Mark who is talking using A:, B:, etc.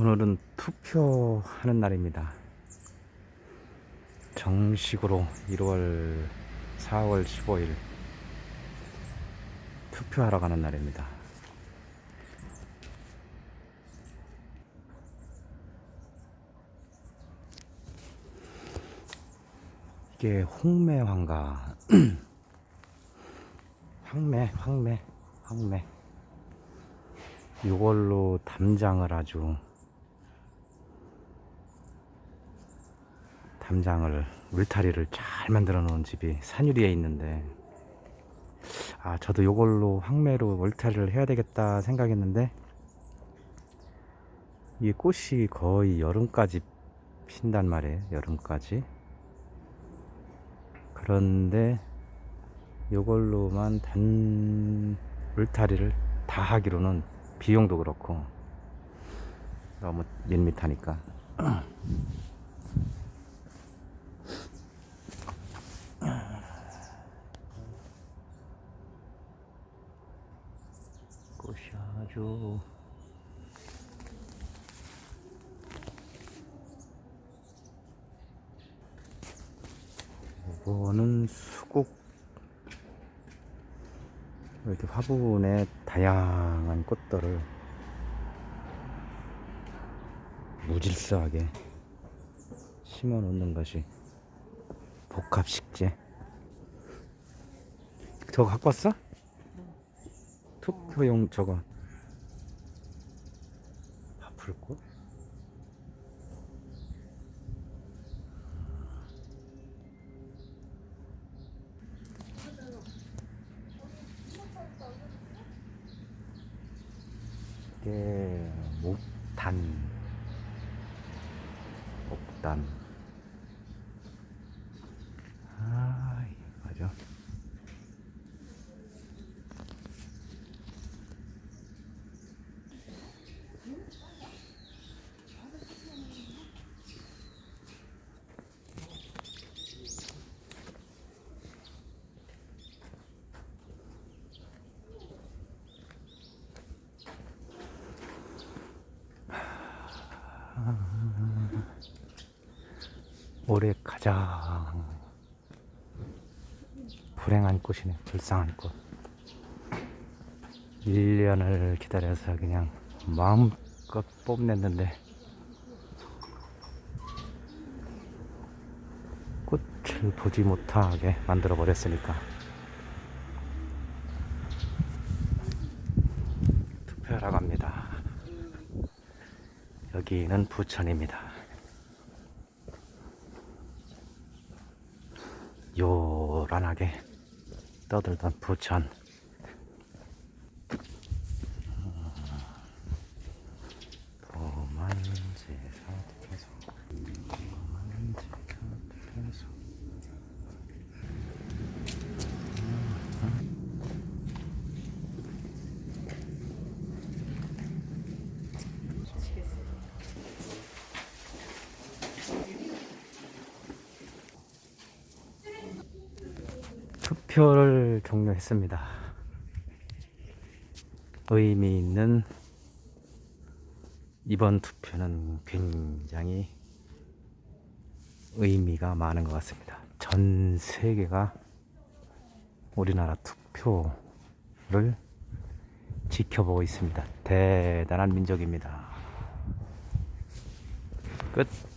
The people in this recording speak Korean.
A: 오늘은 투표하는 날입니다. 정식으로 1월 4월 15일 투표하러 가는 날입니다. 이게 홍매화인가? 황매, 황매, 황매. 이걸로 담장을 아주 담장을 울타리를 잘 만들어 놓은 집이 산유리에 있는데 아 저도 이걸로 황매로 울타리를 해야 되겠다 생각했는데 이 꽃이 거의 여름까지 핀단 말이에요 여름까지. 그런데 이걸로만 단 울타리를 다 하기로는 비용도 그렇고 너무 밋밋하니까 꽃이 아주 이거는 수국. 이렇게 화분에 다양한 꽃들을 무질서하게 심어 놓는 것이 복합식재. 저거 갖고 왔어? 투표용 저거. 바풀꽃? 이게 목단? 목단 아 맞아 올해 가장 불행한 꽃이네. 불쌍한 꽃. 1년을 기다려서 그냥 마음껏 뽐냈는데 꽃을 보지 못하게 만들어 버렸으니까. 투표하러 갑니다 여기는 부천입니다. 요란하게 떠들던 부천 도만지 사태소 도만지 사태소 투표를 종료했습니다. 의미 있는 이번 투표는 굉장히 의미가 많은 것 같습니다. 전 세계가 우리나라 투표를 지켜보고 있습니다. 대단한 민족입니다. 끝.